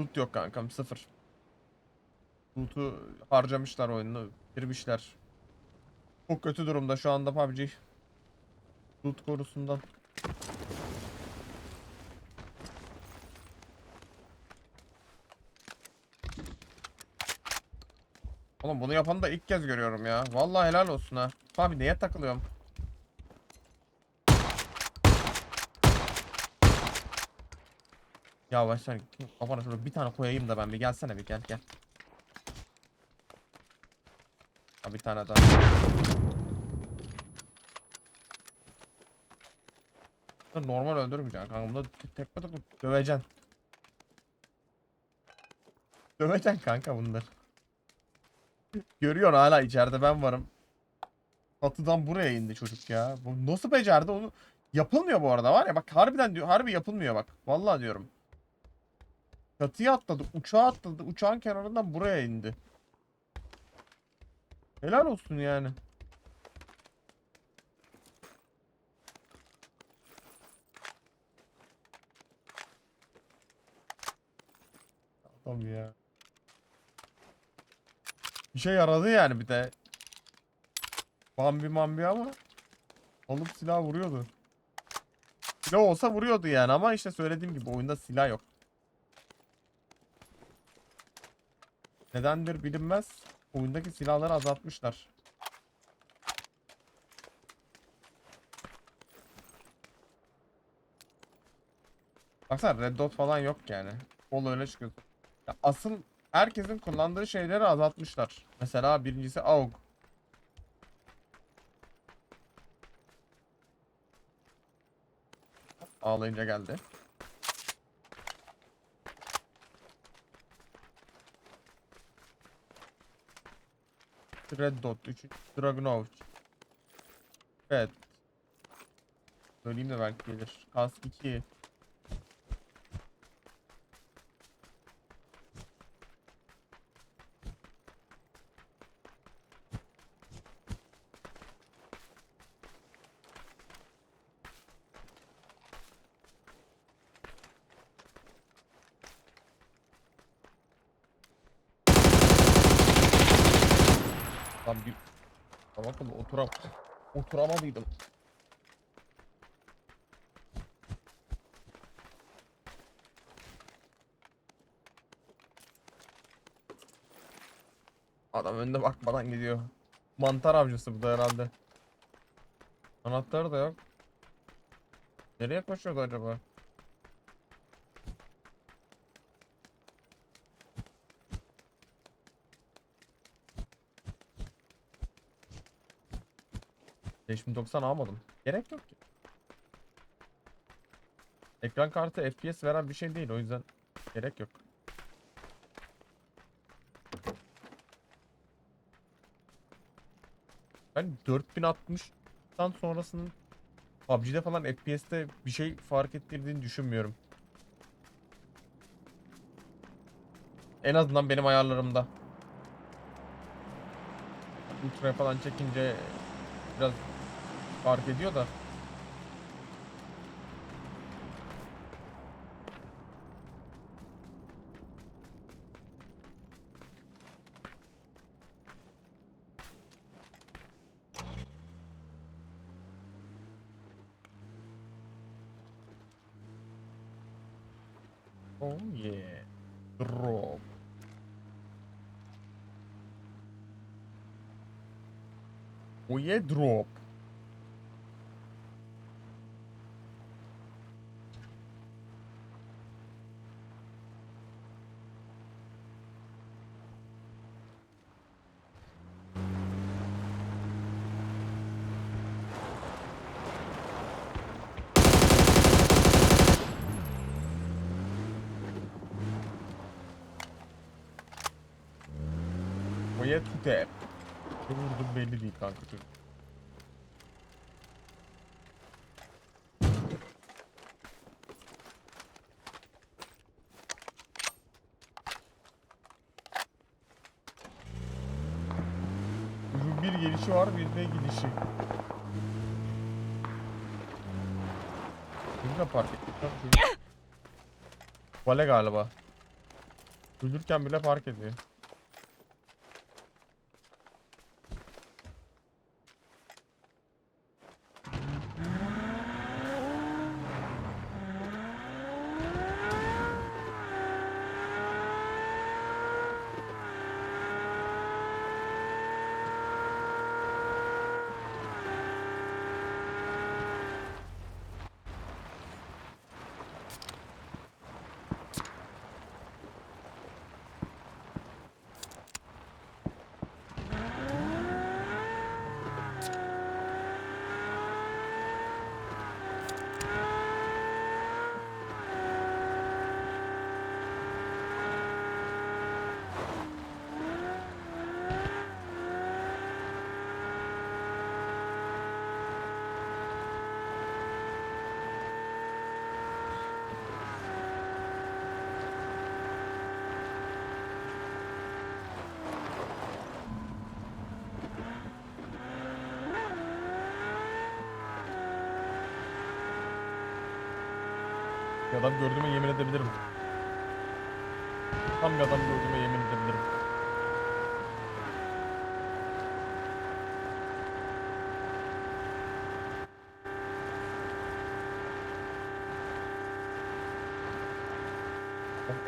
Loot yok kankam sıfır. Loot'u harcamışlar oyunu. Bitirmişler. Çok kötü durumda şu anda PUBG. Loot korusundan. Oğlum bunu yapanı da ilk kez görüyorum ya. Vallahi helal olsun ha. Abi neye takılıyorum? Ya başlar kafana şurada bir tane koyayım da ben bir gelsene bir gel gel. Ha bir tane daha. Normal öldürmeyeceksin kanka. Bunda tekme takıp döveceksin. Döveceksin kanka bunları. Görüyorsun hala içeride ben varım. Batıdan buraya indi çocuk ya. Bu nasıl becerdi onu? Yapılmıyor bu arada var ya bak harbiden diyor harbi yapılmıyor bak. Vallahi diyorum. Çatıya atladı, uçağa atladı, uçağın kenarından buraya indi. Helal olsun yani. Adam ya. Bir şey yaradı yani bir de. Bambi mambi ama alıp silah vuruyordu. Silah olsa vuruyordu yani ama işte söylediğim gibi oyunda silah yok. Nedendir bilinmez. Oyundaki silahları azaltmışlar. Baksana Red Dot falan yok yani. Kol öyle çıkıyor. Ya asıl herkesin kullandığı şeyleri azaltmışlar. Mesela birincisi AUG. Ağlayınca geldi. Red Dot 3 Dragunov. Evet. Söyleyeyim de belki gelir. Kask 2. Lan bir... Tamam akıllı oturam... Oturamadıydım. Adam önde bakmadan gidiyor. Mantar avcısı bu da herhalde. Anahtarı da yok. Nereye koşuyordu acaba? ...5090 almadım. Gerek yok ki. Ekran kartı FPS veren bir şey değil o yüzden gerek yok. Ben 4060'tan sonrasının PUBG'de falan FPS'te bir şey fark ettirdiğini düşünmüyorum. En azından benim ayarlarımda. Ultra falan çekince biraz Oh yeah. Drop. Oh yeah, drop. Bunun bir gelişi var bir de gidişi. Bunu da park çocuk. Vale galiba. Ölürken bile fark ediyor. Adam gördüğüme yemin edebilirim. Tam adam gördüğüme yemin edebilirim.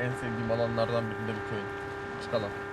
En sevdiğim alanlardan birinde bir köy. Çıkalım.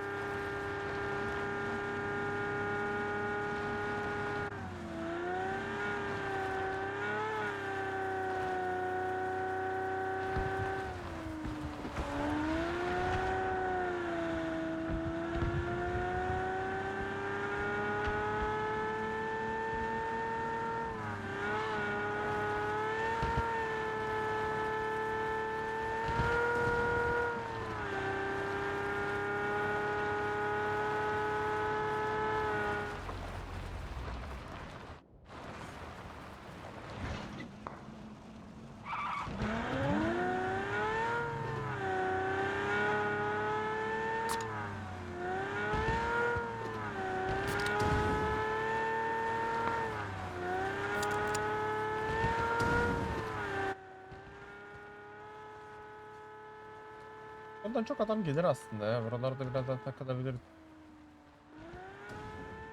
Oradan çok adam gelir aslında ya. Buralarda biraz daha takılabiliriz.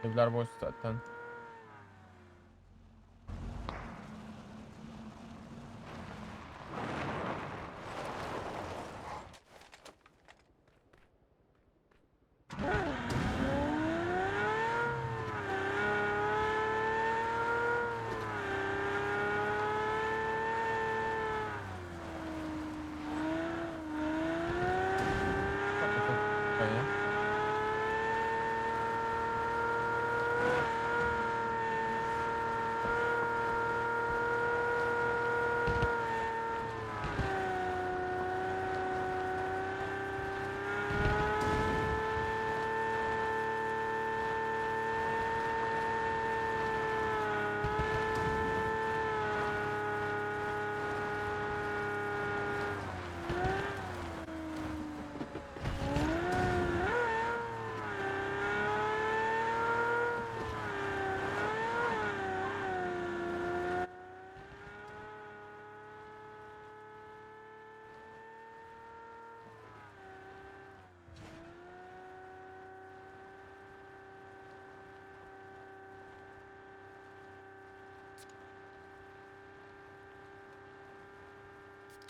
Evler boş zaten. Ben ya.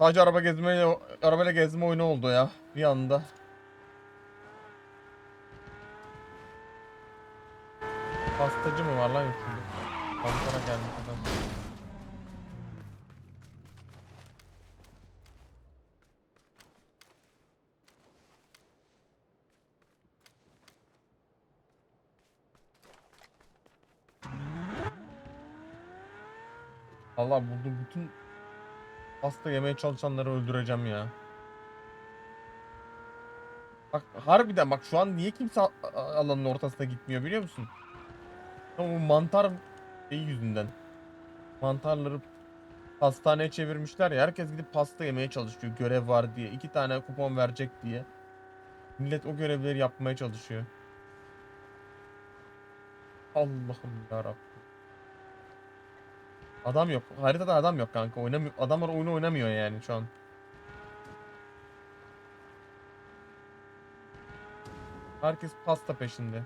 Sadece araba gezme, arabayla gezme oyunu oldu ya bir anda. Pastacı mı var lan yoksa? Pastara gelmiş adam. Allah burada bütün pasta yemeye çalışanları öldüreceğim ya. Bak harbiden bak şu an niye kimse alanın ortasına gitmiyor biliyor musun? Bu mantar şeyi yüzünden. Mantarları pastaneye çevirmişler ya. Herkes gidip pasta yemeye çalışıyor. Görev var diye. iki tane kupon verecek diye. Millet o görevleri yapmaya çalışıyor. Allah'ım yarabbim. Adam yok. Haritada adam yok kanka. Oynamıyor. Adamlar oyunu oynamıyor yani şu an. Herkes pasta peşinde.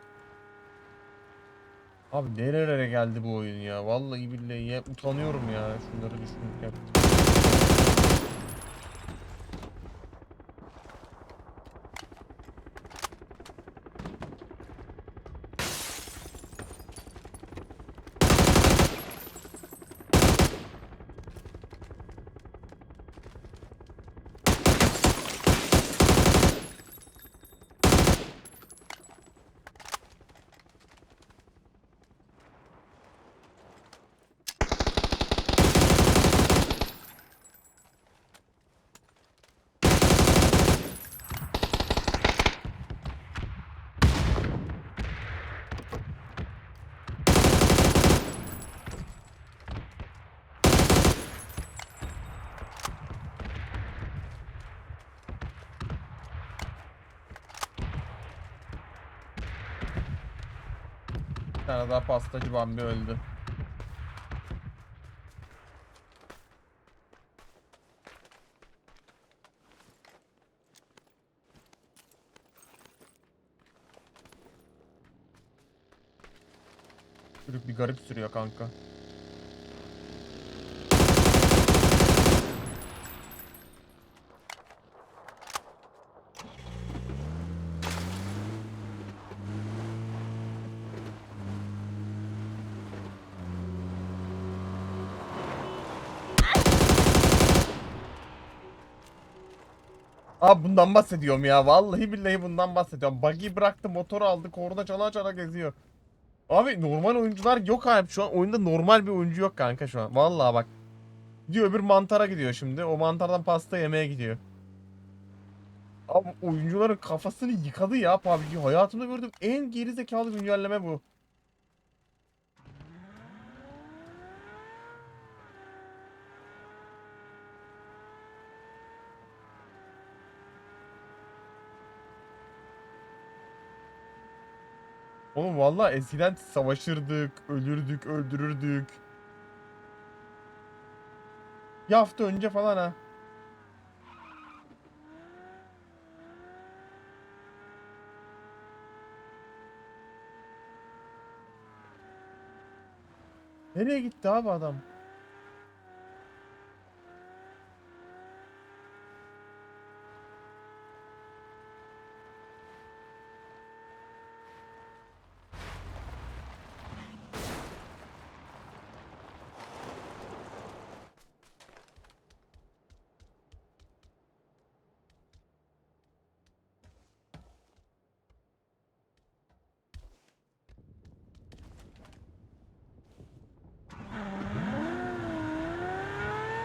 Abi nerelere geldi bu oyun ya? Vallahi billahi ya utanıyorum ya şunları düşünürken. Tane daha pastacı Bambi öldü. Çocuk bir garip sürüyor kanka. Abi bundan bahsediyorum ya. Vallahi billahi bundan bahsediyorum. Buggy bıraktı, motoru aldı, korna çala çala geziyor. Abi normal oyuncular yok abi. Şu an oyunda normal bir oyuncu yok kanka şu an. Vallahi bak. Gidiyor öbür mantara gidiyor şimdi. O mantardan pasta yemeye gidiyor. Abi oyuncuların kafasını yıkadı ya PUBG. Hayatımda gördüğüm en gerizekalı güncelleme bu. Oğlum vallahi eskiden savaşırdık, ölürdük, öldürürdük. Bir hafta önce falan ha. Nereye gitti abi adam?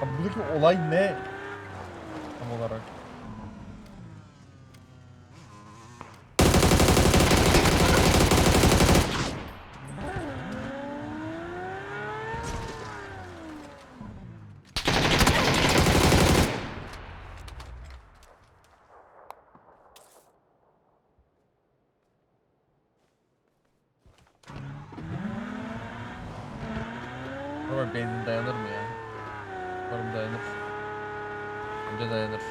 Abi buradaki olay ne? Tam olarak. Ama benzin dayanır mı ya? Umarım dayanır. Bence dayanır.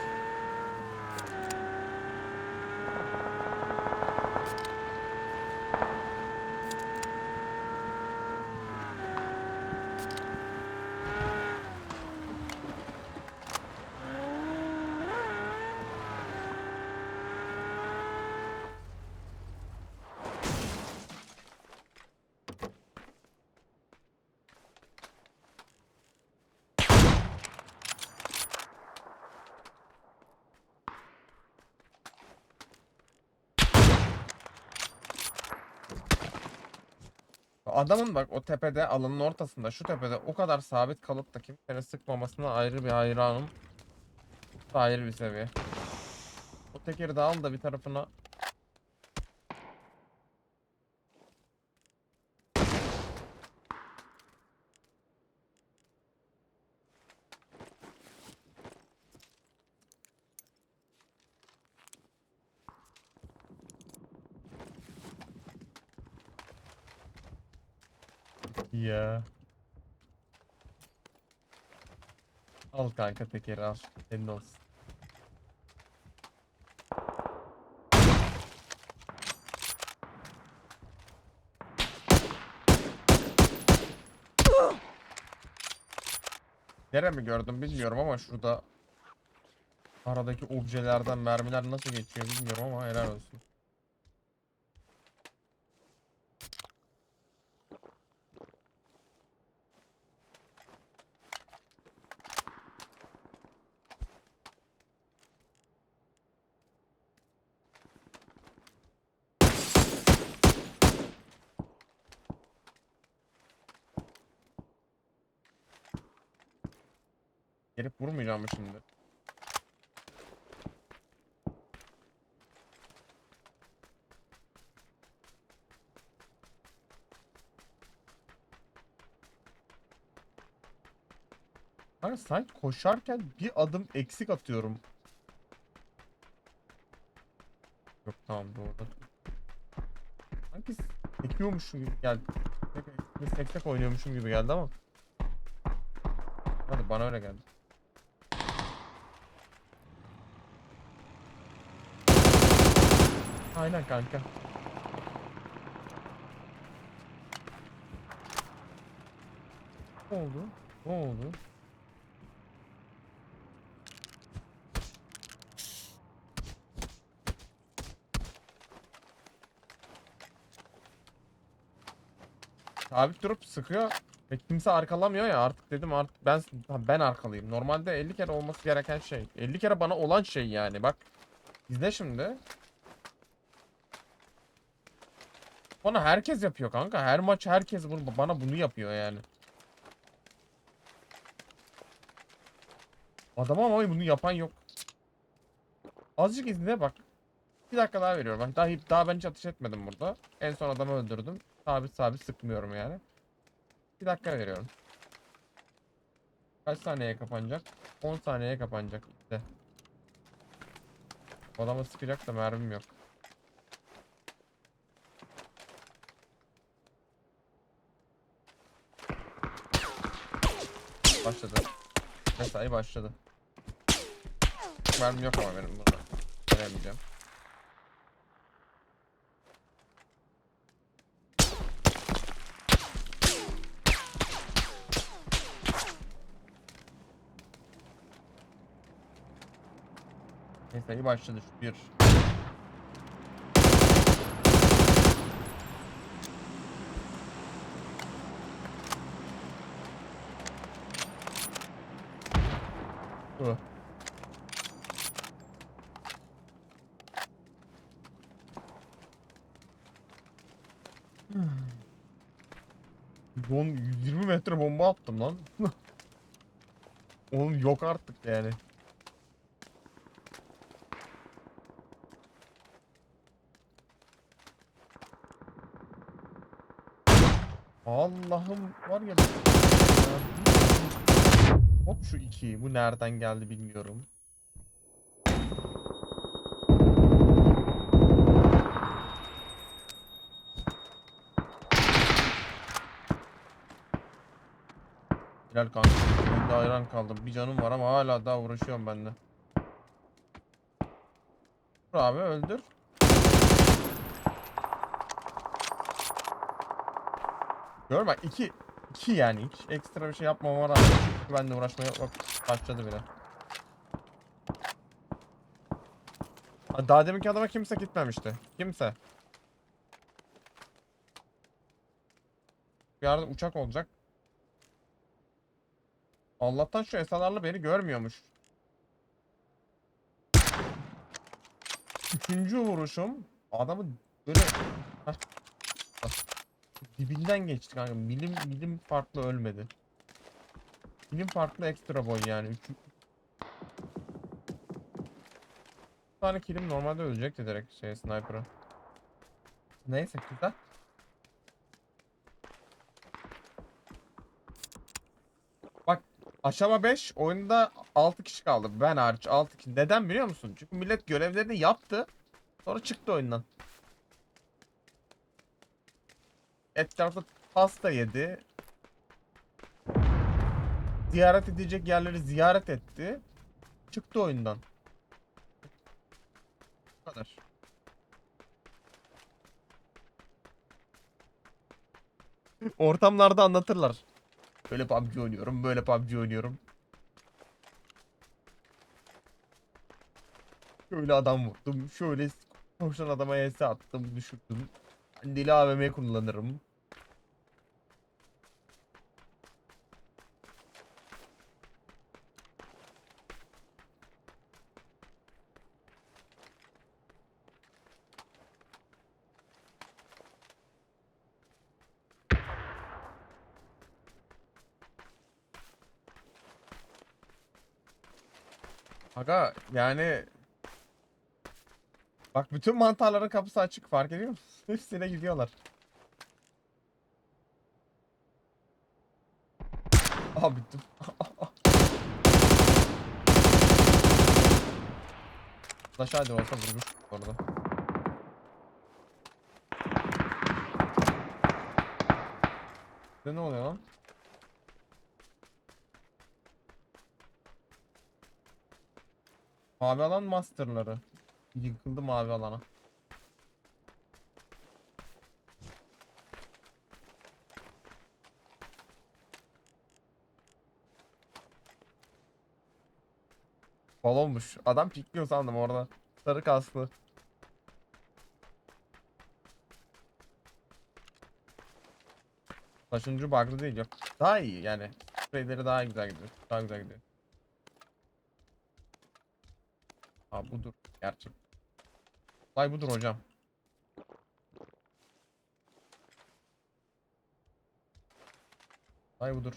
Adamın bak o tepede alanın ortasında şu tepede o kadar sabit kalıp da kimsenin sıkmamasına ayrı bir hayranım. Ayrı bir seviye. O tekeri de al da bir tarafına ya. Al kanka tekeri al. Senin olsun. Nere mi gördüm bilmiyorum ama şurada aradaki objelerden mermiler nasıl geçiyor bilmiyorum ama helal olsun. Gelip vurmayacağım mı şimdi? Hani sanki koşarken bir adım eksik atıyorum. Yok tamam doğru. Sanki sekiyormuşum gibi geldi. Seksek oynuyormuşum gibi geldi ama. Hadi bana öyle geldi. Aynen kanka. Ne oldu? Ne oldu? Sabit durup sıkıyor ve kimse arkalamıyor ya artık dedim artık ben ben arkalıyım. Normalde 50 kere olması gereken şey. 50 kere bana olan şey yani bak. İzle şimdi. Bana herkes yapıyor kanka. Her maç herkes bunu, bana bunu yapıyor yani. Adama ama bunu yapan yok. Azıcık izle bak. Bir dakika daha veriyorum. Bak daha, daha ben hiç atış etmedim burada. En son adamı öldürdüm. Sabit sabit sıkmıyorum yani. Bir dakika veriyorum. Kaç saniyeye kapanacak? 10 saniyeye kapanacak. İşte. O Adamı sıkacak da mermim yok. Başladı. Mesai başladı. Mermim yok ama benim burada. Veremeyeceğim. Mesai başladı şu bir. Bu. Don 120 metre bomba attım lan. Oğlum yok artık yani. Allah'ım var ya. Hop şu iki. Bu nereden geldi bilmiyorum. Hilal kanka. Ben de hayran kaldım. Bir canım var ama hala daha uğraşıyorum bende. Dur abi öldür. Gör bak iki. iki yani hiç ekstra bir şey yapmama rağmen ben de uğraşmaya başladı bile. Ha, Daha deminki adama kimse gitmemişti. Kimse. Yarın uçak olacak. Allah'tan şu esalarla beni görmüyormuş. Üçüncü vuruşum adamı böyle dibinden geçti kanka. Milim milim farklı ölmedi. Milim farklı ekstra boy yani. Üç... Bir tane kilim normalde ölecekti direkt şey sniper'ı. Neyse güzel. Bak aşama 5 oyunda 6 kişi kaldı. Ben hariç 6 kişi. Neden biliyor musun? Çünkü millet görevlerini yaptı. Sonra çıktı oyundan. Etrafta pasta yedi. Ziyaret edecek yerleri ziyaret etti. Çıktı oyundan. Bu kadar. Ortamlarda anlatırlar. Böyle PUBG oynuyorum, böyle PUBG oynuyorum. Şöyle adam vurdum, şöyle koşan adama ES attım, düşürdüm. Ben AVM kullanırım. Aga yani Bak bütün mantarların kapısı açık fark ediyor musun? Hepsine gidiyorlar. Aha bittim. Flash hadi olsa vurmuş orada. Ne oluyor lan? Mavi alan masterları. Yıkıldı mavi alana. Balonmuş. Adam pikliyor sandım orada. Sarı kaslı. Taşınıcı bug'lı değil yok. Daha iyi yani. Spreyleri daha güzel gidiyor. Daha güzel gidiyor. Aa budur. Gerçek. Olay budur hocam. Olay budur.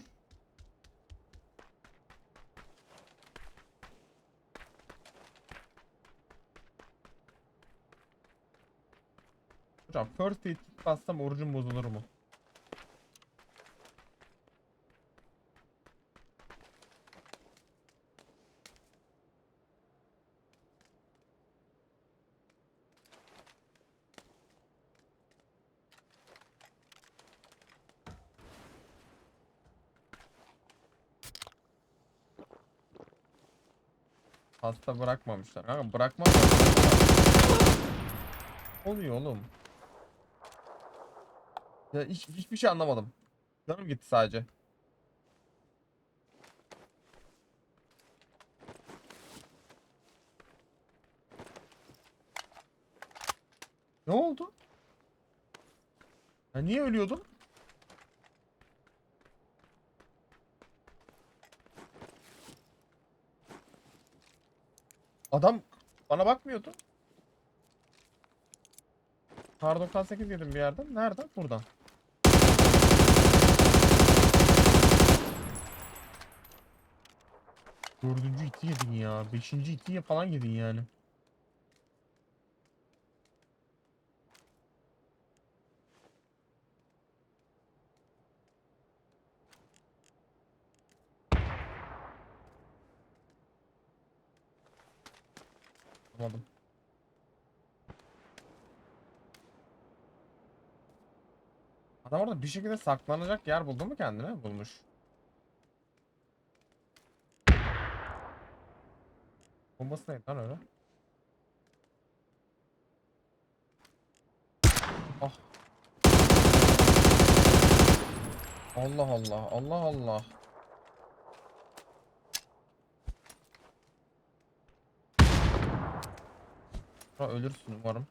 Hocam first aid kit bassam orucum bozulur mu? Hasta bırakmamışlar. Kanka bırakmaz. Oluyor oğlum. Ya hiç, hiçbir şey anlamadım. Canım gitti sadece. Ne oldu? Ya niye ölüyordun? Adam bana bakmıyordu. Kar 98 yedim bir yerden. Nereden? Buradan. Dördüncü iti yedin ya. Beşinci iti falan yedin yani. Orada bir şekilde saklanacak yer buldu mu kendine? Bulmuş. Bombası neydi lan öyle? Ah. Allah Allah, Allah Allah. Ölürsün umarım.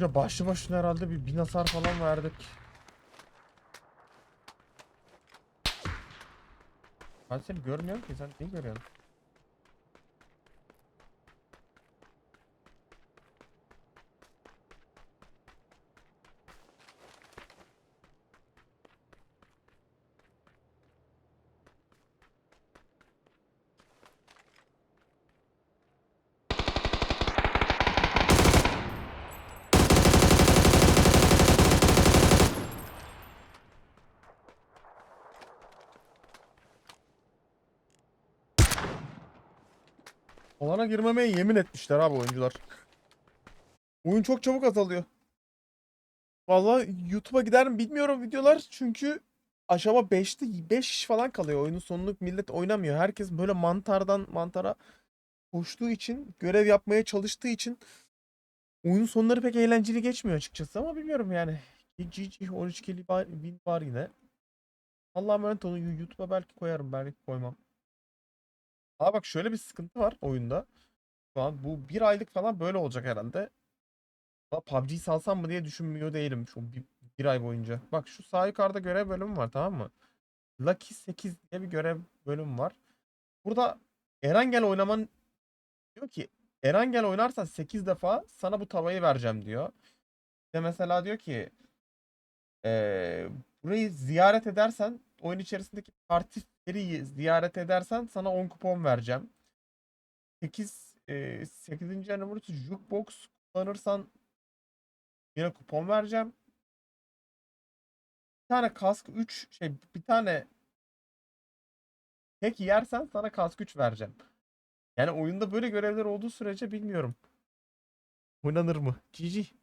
Çocuğa başlı başına herhalde bir bin hasar falan verdik. Ben seni görmüyorum ki sen neyi görüyorsun? Alana girmemeye yemin etmişler abi oyuncular. Oyun çok çabuk azalıyor. Vallahi YouTube'a gider mi bilmiyorum videolar çünkü aşama 5'te 5 falan kalıyor. Oyunun sonunu millet oynamıyor. Herkes böyle mantardan mantara koştuğu için, görev yapmaya çalıştığı için oyunun sonları pek eğlenceli geçmiyor açıkçası ama bilmiyorum yani. GG 13 kill win var yine. Allah'a emanet olun. YouTube'a belki koyarım, belki koymam. Aa bak şöyle bir sıkıntı var oyunda. Şu an bu bir aylık falan böyle olacak herhalde. PUBG'yi salsam mı diye düşünmüyor değilim şu bir, bir ay boyunca. Bak şu sağ yukarıda görev bölümü var tamam mı? Lucky 8 diye bir görev bölümü var. Burada Erangel oynaman diyor ki Erangel oynarsan 8 defa sana bu tavayı vereceğim diyor. İşte mesela diyor ki eee, burayı ziyaret edersen oyun içerisindeki partileriyi ziyaret edersen sana 10 kupon vereceğim. 8 eee 8. numara jukebox kullanırsan yine kupon vereceğim. Bir tane kask 3 şey bir tane tek yersen sana kask 3 vereceğim. Yani oyunda böyle görevler olduğu sürece bilmiyorum. Oynanır mı? GG.